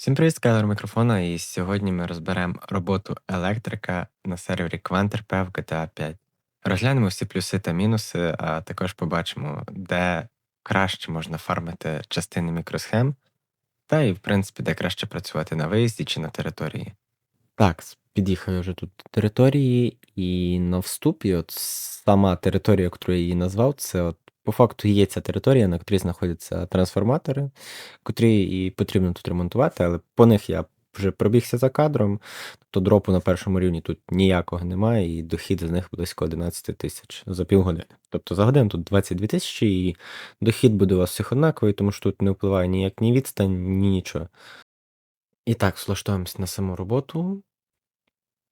Всім привіт, Скайлер мікрофона, і сьогодні ми розберемо роботу електрика на сервері QuantRP в GTA 5. Розглянемо всі плюси та мінуси, а також побачимо, де краще можна фармити частини мікросхем, та і, в принципі, де краще працювати на виїзді чи на території. Так, під'їхав я вже тут до території, і на вступі, от сама територія, яку я її назвав, це от по факту є ця територія, на котрій знаходяться трансформатори, котрі і потрібно тут ремонтувати, але по них я вже пробігся за кадром, тобто дропу на першому рівні тут ніякого немає, і дохід з них близько 11 тисяч за півгодини. Тобто за годину тут 22 тисячі, і дохід буде у вас всіх однаковий, тому що тут не впливає ніяк ні відстань, ні нічого. І так, влаштовуємося на саму роботу.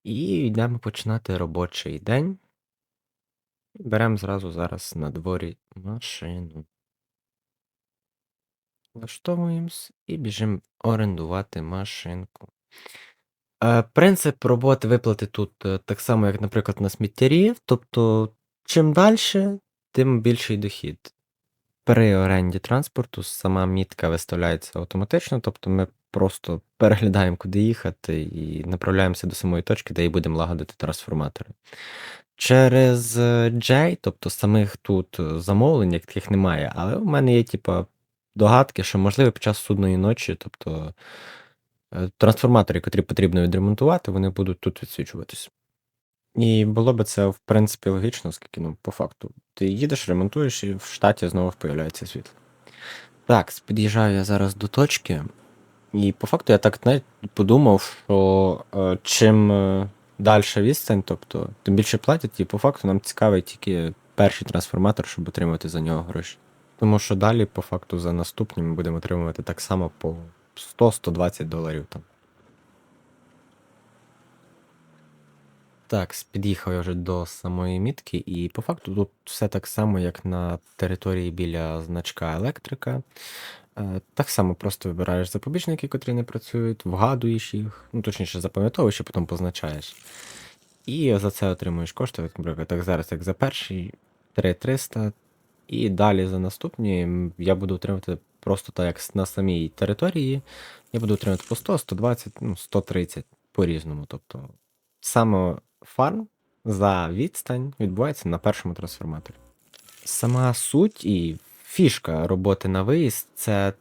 І йдемо починати робочий день. Беремо зразу зараз на дворі машину. Влаштовуємось і біжимо орендувати машинку. Е, принцип роботи виплати тут е, так само, як, наприклад, на сміттярі. Тобто, чим далі, тим більший дохід. При оренді транспорту сама мітка виставляється автоматично, тобто ми просто переглядаємо, куди їхати, і направляємося до самої точки, де і будемо лагодити трансформатори. Через е, J, тобто самих тут е, замовлень, яких немає, але в мене є, типа, догадки, що можливо під час судної ночі, тобто е, трансформатори, котрі потрібно відремонтувати, вони будуть тут відсвічуватись. І було би це, в принципі, логічно, оскільки, ну, по факту, ти їдеш, ремонтуєш, і в штаті знову появляється світло. Так, під'їжджаю я зараз до точки, і по факту я так навіть подумав, що е, чим е, далі відстань, тобто тим більше платять, і по факту нам цікавий тільки перший трансформатор, щоб отримати за нього гроші. Тому що далі, по факту, за наступні ми будемо отримувати так само по 100-120 доларів там. Так, під'їхав я вже до самої мітки, і по факту тут все так само, як на території біля значка електрика. Е, Так само просто вибираєш запобіжники, котрі не працюють, вгадуєш їх, ну точніше запам'ятовуєш, і потім позначаєш. І за це отримуєш кошти, от, наприклад, так зараз, як за перший 3300, і далі за наступні я буду отримати просто так, як на самій території, я буду отримати по 100, 120, ну, 130 по-різному. Тобто саме фарм за відстань відбувається на першому трансформаторі. Сама суть і фішка роботи на виїзд це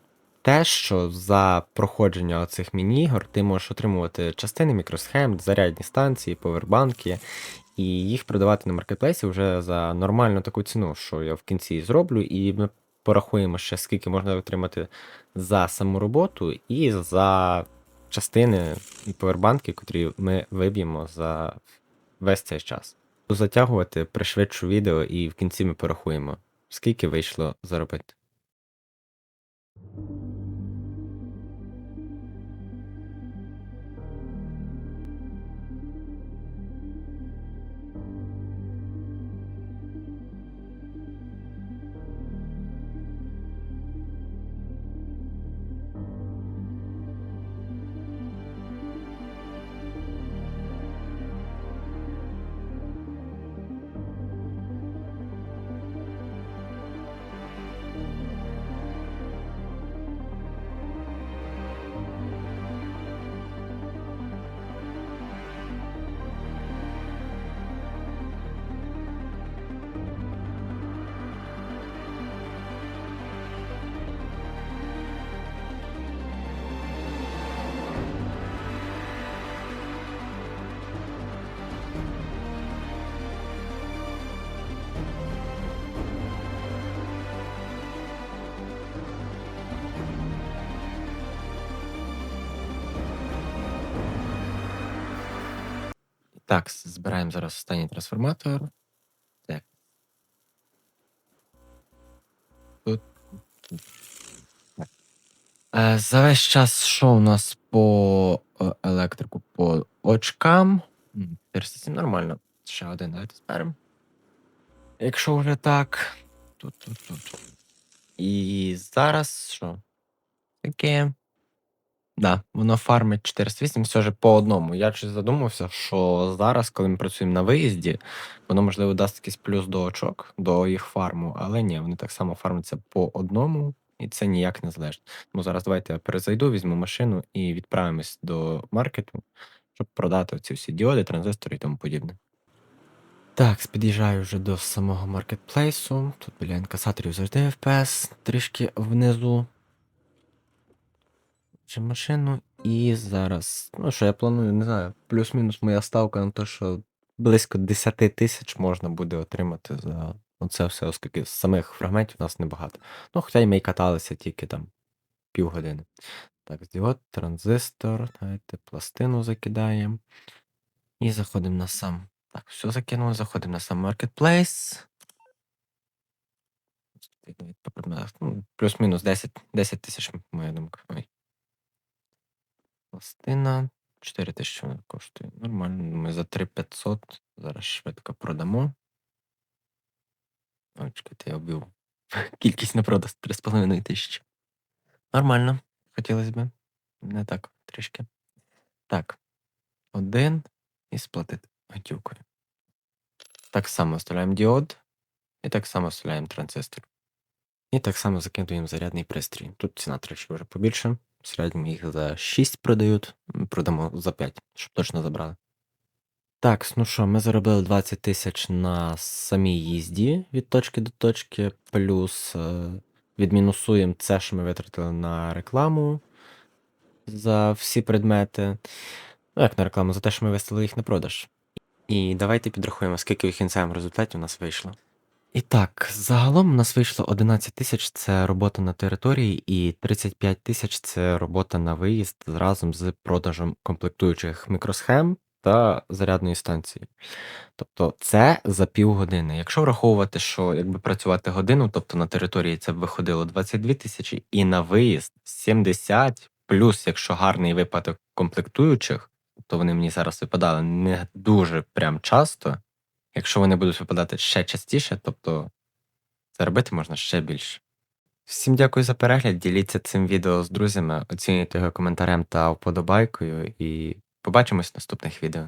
те, що за проходження оцих міні-ігор ти можеш отримувати частини мікросхем, зарядні станції, повербанки, і їх продавати на маркетплейсі вже за нормальну таку ціну, що я в кінці зроблю, і ми порахуємо ще, скільки можна отримати за саму роботу і за частини і повербанки, котрі ми виб'ємо за весь цей час. Затягувати пришвидшу відео, і в кінці ми порахуємо, скільки вийшло заробити. Так, збираємо зараз останній трансформатор. Так. Тут. Так. Е, за весь час, що у нас по е, електрику, по очкам. М, 407 нормально. Ще один, давайте зберемо. Якщо вже так. Тут, тут, тут. І зараз що? Таке. Да, воно фармить 408 все ж по одному. Я щось задумався, що зараз, коли ми працюємо на виїзді, воно можливо дасть якийсь плюс до очок, до їх фарму, але ні, вони так само фармляться по одному, і це ніяк не залежить. Тому зараз давайте я перезайду, візьму машину і відправимось до маркету, щоб продати ці всі діоди, транзистори і тому подібне. Так, під'їжджаю вже до самого маркетплейсу. Тут біля інкасаторів завжди FPS, трішки внизу. Чи машину. І зараз. Ну що, я планую, не знаю, плюс-мінус моя ставка на те, що близько 10 тисяч можна буде отримати за це все, оскільки самих фрагментів у нас небагато. Ну, хоча й ми каталися тільки там півгодини. Так, діод, транзистор, давайте пластину закидаємо. І заходимо на сам. Так, все закинули, заходимо на сам маркетплейс. Ну, Плюс-мінус 10 10 тисяч, моя думка. Пластина 4 тисячі вона коштує. Нормально. Ми за 3500 зараз швидко продамо. Ой, чекайте, я вбив. Кількість на продаж 3,5 тисячі. Нормально. Хотілося б. Не так трішки. Так. Один. І сплатити готівкою. Так само вставляємо діод. І так само вставляємо транзистор. І так само закидуємо зарядний пристрій. Тут ціна трішки вже побільше. В середньому їх за 6 продають, продамо за 5, щоб точно забрали. Так, ну що, ми заробили 20 тисяч на самій їзді від точки до точки, плюс е, відмінусуємо це, що ми витратили на рекламу за всі предмети. Ну, як на рекламу, за те, що ми виставили їх на продаж. І давайте підрахуємо, скільки в кінцевому результаті у нас вийшло. І так, загалом у нас вийшло 11 тисяч це робота на території, і 35 тисяч це робота на виїзд разом з продажем комплектуючих мікросхем та зарядної станції. Тобто це за півгодини. Якщо враховувати, що якби працювати годину, тобто на території це б виходило 22 тисячі, і на виїзд 70, плюс, якщо гарний випадок комплектуючих, то вони мені зараз випадали не дуже прям часто. Якщо вони будуть випадати ще частіше, тобто заробити можна ще більше. Всім дякую за перегляд. Діліться цим відео з друзями, оцінюйте його коментарем та вподобайкою, і побачимось в наступних відео.